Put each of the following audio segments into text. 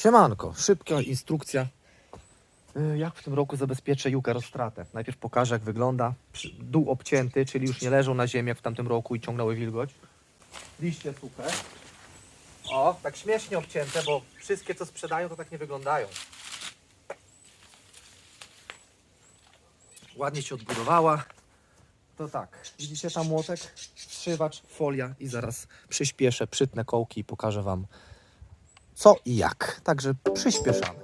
Siemanko, szybka instrukcja. Y, Jak w tym roku zabezpieczę jukę roztratę? Najpierw pokażę, jak wygląda. Dół obcięty, czyli już nie leżą na ziemi, jak w tamtym roku i ciągnęły wilgoć. Liście suche. O, tak śmiesznie obcięte, bo wszystkie, co sprzedają, to tak nie wyglądają. Ładnie się odbudowała. To tak, widzicie tam młotek, strzywacz, folia i zaraz przyspieszę, przytnę kołki i pokażę Wam co i jak. Także przyspieszamy.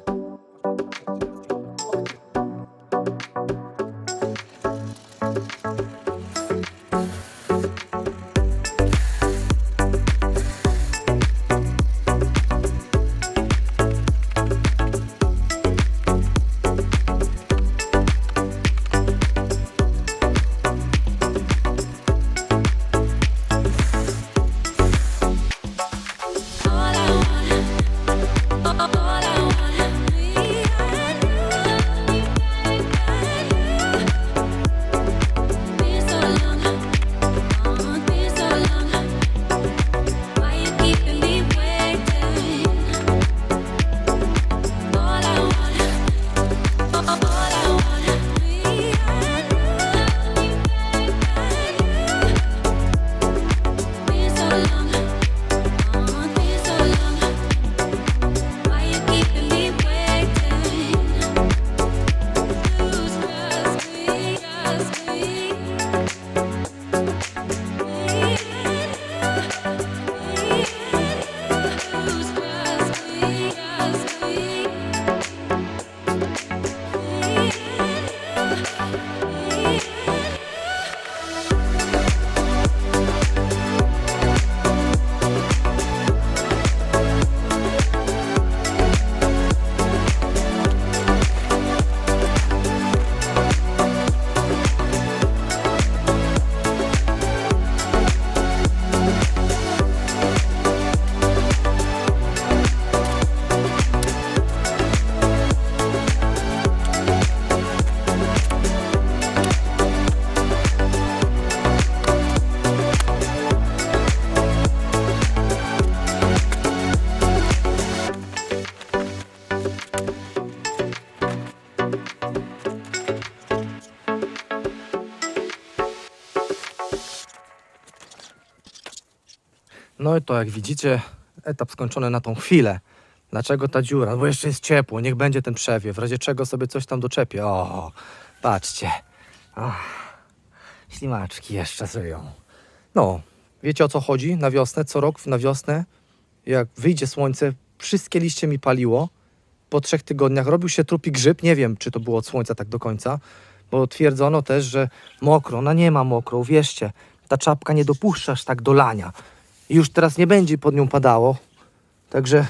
No i to jak widzicie, etap skończony na tą chwilę. Dlaczego ta dziura? No Bo jeszcze jest ciepło, niech będzie ten przewiew, w razie czego sobie coś tam doczepię. O, patrzcie. Ach, ślimaczki jeszcze żyją. No, wiecie o co chodzi na wiosnę? Co rok na wiosnę, jak wyjdzie słońce, wszystkie liście mi paliło. Po trzech tygodniach robił się trupi grzyb. Nie wiem, czy to było od słońca tak do końca, bo twierdzono też, że mokro. Ona nie ma mokro, wierzcie. Ta czapka nie dopuszcza aż tak do lania. Już teraz nie będzie pod nią padało. Także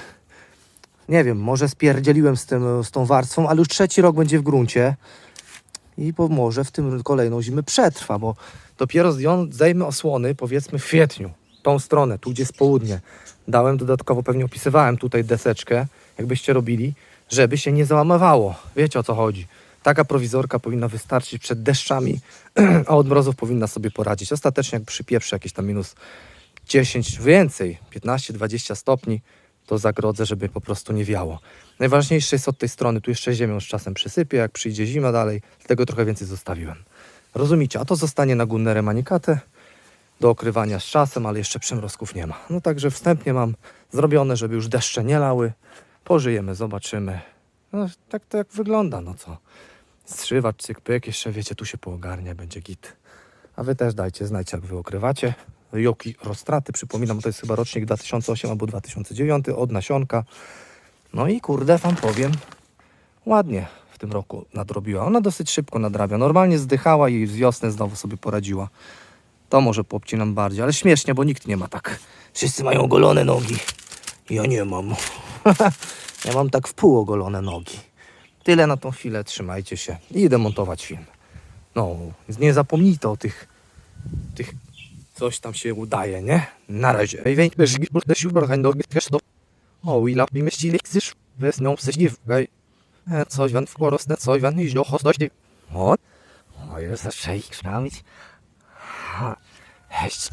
nie wiem, może spierdzieliłem z, tym, z tą warstwą, ale już trzeci rok będzie w gruncie. I może w tym kolejną zimę przetrwa, bo dopiero zdejmę osłony, powiedzmy w kwietniu, tą stronę, tu gdzie jest południe. Dałem dodatkowo, pewnie opisywałem tutaj deseczkę, jakbyście robili, żeby się nie załamywało. Wiecie o co chodzi. Taka prowizorka powinna wystarczyć przed deszczami, a od mrozów powinna sobie poradzić. Ostatecznie jak przypieprzy jakieś tam minus 10 więcej, 15-20 stopni, to zagrodzę, żeby po prostu nie wiało. Najważniejsze jest od tej strony, tu jeszcze ziemią z czasem przysypię, jak przyjdzie zima dalej, dlatego trochę więcej zostawiłem. Rozumiecie, a to zostanie na gunnerę manikatę do okrywania z czasem, ale jeszcze przymrozków nie ma. No także wstępnie mam zrobione, żeby już deszcze nie lały. Pożyjemy, zobaczymy. No tak to jak wygląda, no co. Strzywacz, cyk, pyk, jeszcze wiecie, tu się poogarnia, będzie git. A wy też dajcie znać, jak wy okrywacie. Joki roztraty, przypominam, to jest chyba rocznik 2008 albo 2009 od nasionka. No i kurde, wam powiem, ładnie w tym roku nadrobiła. Ona dosyć szybko nadrabia. Normalnie zdychała i z wiosny znowu sobie poradziła. To może poobcinam bardziej, ale śmiesznie, bo nikt nie ma tak. Wszyscy mają ogolone nogi. Ja nie mam. ja mam tak w pół ogolone nogi. Tyle na tą chwilę, trzymajcie się. Idę montować film. No, nie zapomnijcie o tych, coś tam się udaje, nie? Na razie. O, Willa, mi myśli, chcesz wesną przeciwkaj. Coś wam w korosne, coś wam iść do hosności. O, o, jest zaczęli kramić. Heść,